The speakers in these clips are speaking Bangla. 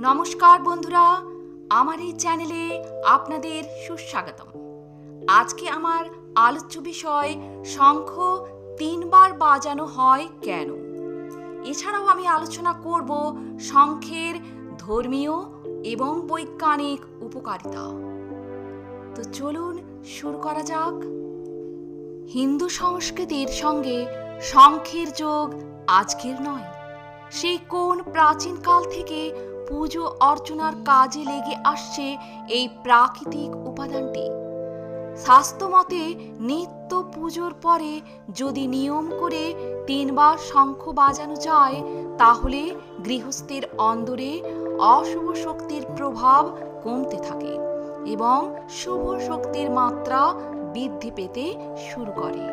নমস্কার বন্ধুরা, আমার এই চ্যানেলে আপনাদের সুস্বাগতম। আজকে আমার আলোচ্য বিষয়, শঙ্খ তিনবার বাজানো হয় কেন? এছাড়াও আমি আলোচনা করব শঙ্খের ধর্মীয় এবং বৈজ্ঞানিক উপকারিতা। তো চলুন শুরু করা যাক। হিন্দু সংস্কৃতির সঙ্গে শঙ্খের যোগ আজকের নয়। সেই কোন প্রাচীনকাল থেকে পুজো অর্চনার কাজে লেগে আসছে এই প্রাকৃতিক উপাদানটি। স্বাস্থ্যমতে নিত্য পুজোর পরে যদি নিয়ম করে তিনবার শঙ্খ বাজানো যায়, তাহলে গৃহস্থের অন্দরে অশুভ শক্তির প্রভাব কমতে থাকে এবং শুভ শক্তির মাত্রা বৃদ্ধি পেতে শুরু করে।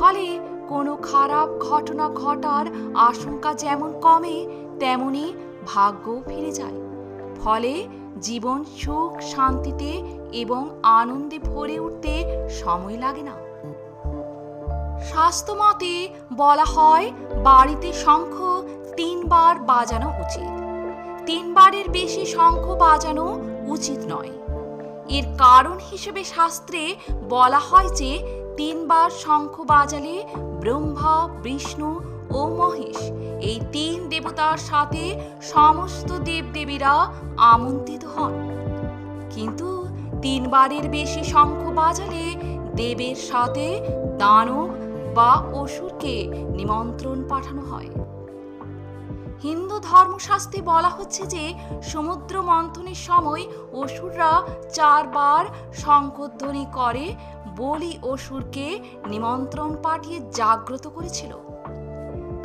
ফলে কোনো খারাপ ঘটনা ঘটার আশঙ্কা যেমন কমে, তেমনি ভাগ্য ফিরে যায়। ফলে জীবন সুখ শান্তিতে এবং আনন্দে ভরে উঠতে সময় লাগে না। স্বাস্থ্যমতে বলা হয়, বাড়িতে শঙ্খ তিনবার বাজানো উচিত। তিনবারের বেশি শঙ্খ বাজানো উচিত নয়। এর কারণ হিসেবে শাস্ত্রে বলা হয় যে, তিনবার শঙ্খ বাজালে ব্রহ্মা, বিষ্ণু ও মহেশ এই তিন দেবতার সাথে সমস্ত দেবদেবীরা আমন্ত্রিত হন। কিন্তু তিনবারের বেশি শঙ্খ বাজালে দেবের সাথে দানব বা অসুরকে নিমন্ত্রণ পাঠানো হয়। হিন্দু ধর্মশাস্ত্রে বলা হচ্ছে যে, সমুদ্র মন্থনের সময় অসুররা চারবার শঙ্খধ্বনি করে বলি অসুরকে নিমন্ত্রণ পাঠিয়ে জাগ্রত করেছিল।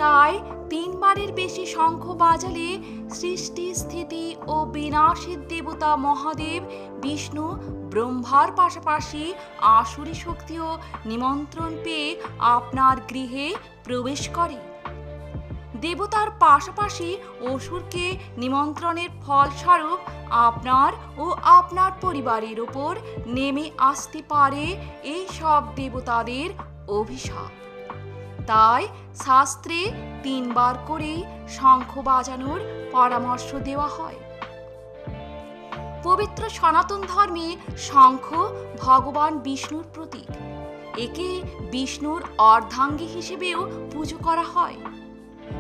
তাই তিনবারের বেশি শঙ্খ বাজালে সৃষ্টি, স্থিতি ও বিনাশের দেবতা মহাদেব, বিষ্ণু, ব্রহ্মার পাশাপাশি আসুরি শক্তিও নিমন্ত্রণ পেয়ে আপনার গৃহে প্রবেশ করে। দেবতার পাশাপাশি অসুরকে নিমন্ত্রণের ফলস্বরূপ আপনার ও আপনার পরিবারের ওপর নেমে আসতে পারে এই সব দেবতাদের অভিশাপ। তাই শাস্ত্রে তিনবার করে শঙ্খ বাজানোর পরামর্শ দেওয়া হয়। পবিত্র সনাতন ধর্মে শঙ্খ ভগবান বিষ্ণুর প্রতীক। একে বিষ্ণুর অর্ধাঙ্গী হিসেবেও পুজো করা হয়।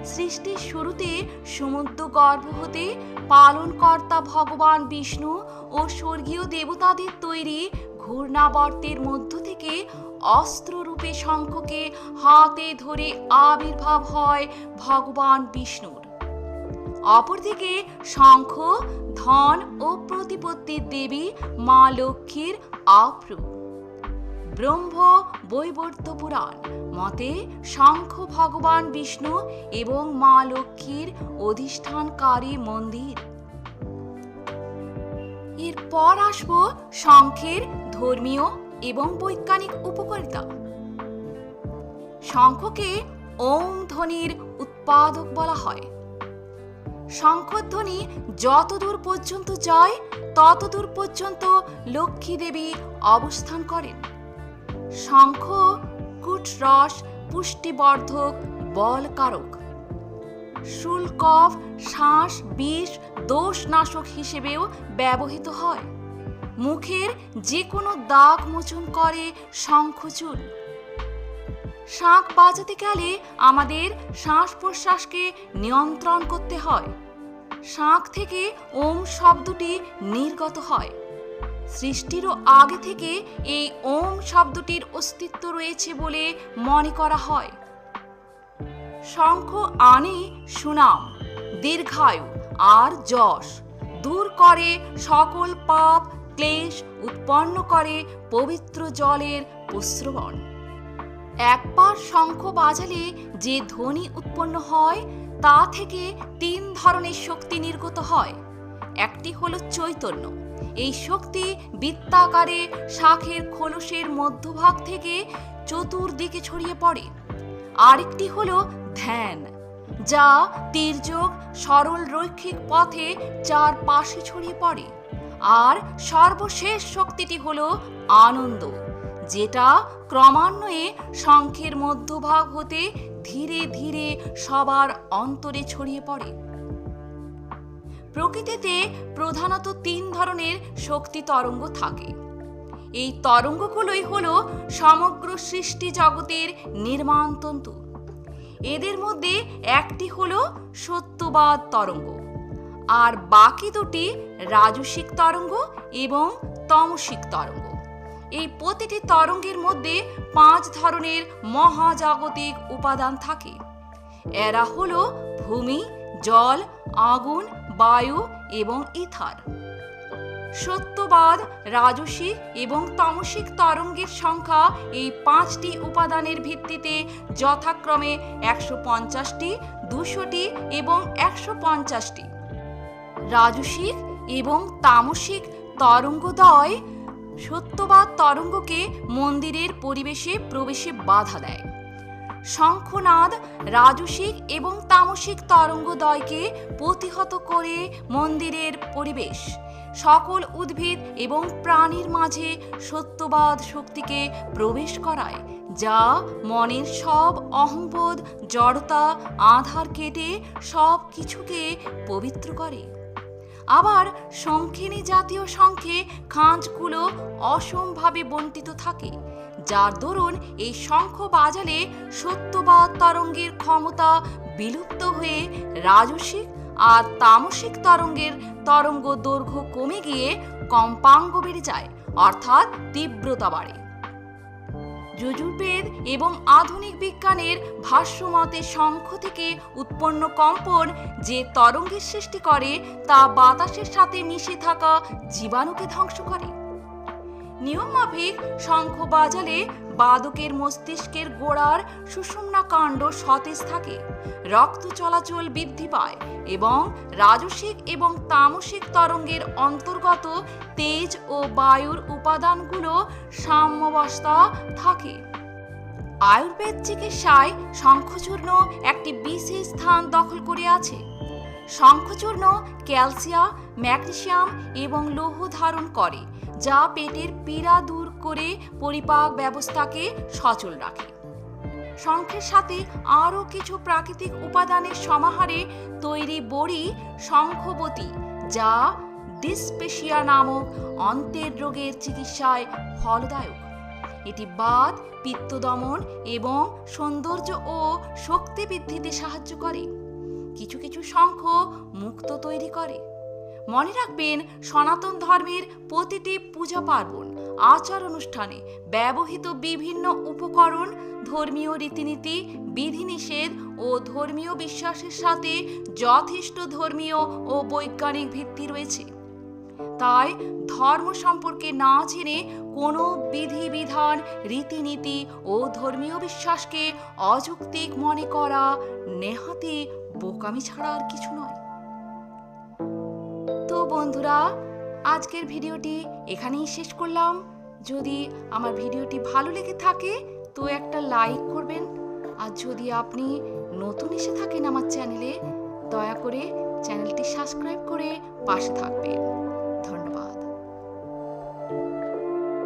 সৃষ্টির শুরুতে সমুদ্র গর্ভ হতে পালনকর্তা ভগবান বিষ্ণু ও স্বর্গীয় দেবতাদের তৈরি ঘূর্ণাবর্তের মধ্য থেকে অস্ত্ররূপে শঙ্খকে হাতে ধরে আবির্ভাব হয় ভগবান বিষ্ণুর। অপরদিকে শঙ্খ, ধন ও প্রতিপত্তির দেবী মা লক্ষ্মীর আপ্রু ব্রহ্ম বৈবর্ত পুরাণ মতে শঙ্খ ভগবান বিষ্ণু এবং মা লক্ষ্মীর অধিষ্ঠানকারী মন্দির। এরপর আসব শঙ্খের ধর্মীয় এবং বৈজ্ঞানিক উপকারিতা। শঙ্খকে ওম ধ্বনির উৎপাদক বলা হয়। শঙ্খধ্বনি যতদূর পর্যন্ত যায়, ততদূর পর্যন্ত লক্ষ্মী দেবী অবস্থান করেন। শঙ্খ, কুটরস, পুষ্টিবর্ধক, বলকারক। শুল্কফ, শ্বাস, বিষ, দোষনাশক হিসেবেও ব্যবহৃত হয়। মুখের যে কোনো দাগ মোচন করে শঙ্খচূল। শাঁখ বাজাতে গেলে আমাদের শ্বাস প্রশ্বাসকে নিয়ন্ত্রণ করতে হয়। শাঁখ থেকে ওম শব্দটি নির্গত হয়। সৃষ্টিরও আগে থেকে এই ওম শব্দটির অস্তিত্ব রয়েছে বলে মনে করা হয়। শঙ্খ আনে সুনাম, দীর্ঘায়ু আর যশ, দূর করে সকল পাপ ক্লেশ উৎপন্ন করে পবিত্র জলের প্রস্রবণ। একবার শঙ্খ বাজালে যে ধ্বনি উৎপন্ন হয়, তা থেকে তিন ধরনের শক্তি নির্গত হয়। একটি হলো চৈতন্য। এই শক্তি বৃত্তাকারে শাখের খোলসের মধ্যভাগ থেকে চতুর্দিকে ছড়িয়ে পড়ে। আরেকটি হলো ধ্যান, যা তীর্যক সরল রৈখিক পথে চার পাশে ছড়িয়ে পড়ে। আর সর্বশেষ শক্তিটি হলো আনন্দ, যেটা ক্রমান্বয়ে শঙ্খের মধ্যভাগ হতে ধীরে ধীরে সবার অন্তরে ছড়িয়ে পড়ে। প্রকৃতিতে প্রধানত তিন ধরনের শক্তি তরঙ্গ থাকে। এই তরঙ্গগুলোই হল সমগ্র সৃষ্টি জগতের নির্মাণতন্তু এদের মধ্যে একটি হল সত্যবাদ তরঙ্গ। আর বাকি দুটি রাজসিক তরঙ্গ এবং তমসিক তরঙ্গ। এই প্রতিটি তরঙ্গের মধ্যে পাঁচ ধরনের মহাজাগতিক উপাদান থাকে। এরা হলো ভূমি, জল, আগুন, বায়ু এবং ইথার। সত্যবাদ, রাজসিক এবং তামসিক তরঙ্গের সংখ্যা এই পাঁচটি উপাদানের ভিত্তিতে যথাক্রমে একশো পঞ্চাশটি, দুশোটি এবং একশো পঞ্চাশটি। রাজসিক এবং তামসিক তরঙ্গদ্বয় সত্যবাদ তরঙ্গকে মন্দিরের পরিবেশে প্রবেশে বাধা দেয়। শঙ্খনাদ রাজসিক এবং তামসিক তরঙ্গদ্বয়কে প্রতিহত করে মন্দিরের পরিবেশ। সকল উদ্ভিদ এবং প্রাণীর মাঝে সত্যবাদ শক্তিকে প্রবেশ করায়, যা মনের সব অহংবোধ, জড়তা, আধার কেটে সব কিছুকে পবিত্র করে। আবার শঙ্খিনী জাতীয় শঙ্খে খাঁজগুলো অসমভাবে বন্টিত থাকে, যার দরুন এই শঙ্খ বাজালে সত্যবাদ তরঙ্গের ক্ষমতা বিলুপ্ত হয়ে রাজসিক আর তামসিক তরঙ্গের তরঙ্গ দৈর্ঘ্য কমে গিয়ে কম্পাঙ্গ বেড়ে যায়, অর্থাৎ তীব্রতা বাড়ে। যজুর্বেদ এবং আধুনিক বিজ্ঞানের ভাষ্যমতে শঙ্খ থেকে উৎপন্ন কম্পন যে তরঙ্গের সৃষ্টি করে তা বাতাসের সাথে মিশে থাকা জীবাণুকে ধ্বংস করে। নিয়ম মাফিক শঙ্খ বাজালে বাদকের মস্তিষ্কের গোড়ার সুষুম্না কাণ্ড সতেজ থাকে। রক্ত চলাচল বৃদ্ধি পায় এবং রাজসিক এবং তামসিক তরঙ্গের অন্তর্গত তেজ ও বায়ুর উপাদানগুলো সাম্যাবস্থা থাকে। আয়ুর্বেদ চিকিৎসায় শঙ্খচূর্ণ একটি বিশেষ স্থান দখল করে আছে। শঙ্খচূর্ণ ক্যালসিয়াম ম্যাগনেসিয়াম এবং লৌহ ধারণ করে। যা পেটের পীড়া দূর করে পরিপাক ব্যবস্থাকে সচল রাখে। শঙ্খের সাথে আরও কিছু প্রাকৃতিক উপাদানের সমাহারে তৈরি বড়ি শঙ্খবতী, যা ডিসপেশিয়া নামক অন্তের রোগের চিকিৎসায় ফলদায়ক। এটি বাত পিত্ত দমন এবং সৌন্দর্য ও শক্তি বৃদ্ধিতে সাহায্য করে। কিছু কিছু শঙ্খ মুক্ত তৈরি করে। মনে রাখবেন, সনাতন ধর্মের প্রতিটি পূজা পার্বণ, আচার অনুষ্ঠানে ব্যবহৃত বিভিন্ন উপকরণ, ধর্মীয় রীতিনীতি, বিধিনিষেধ ও ধর্মীয় বিশ্বাসের সাথে যথেষ্ট ধর্মীয় ও বৈজ্ঞানিক ভিত্তি রয়েছে। তাই ধর্ম সম্পর্কে না জেনে কোনো বিধিবিধান রীতিনীতি ও ধর্মীয় বিশ্বাসকে অযৌক্তিক মনে করা নেহাতি বোকামি ছাড়া আর কিছু নয়। বন্ধুরা, আজকের ভিডিওটি এখানেই শেষ করলাম। যদি আমার ভিডিওটি ভালো লেগে থাকে, তো একটা লাইক করবেন। আর যদি আপনি নতুন এসে থাকেন আমার চ্যানেলে, দয়া করে চ্যানেলটি সাবস্ক্রাইব করে পাশে থাকবেন। ধন্যবাদ।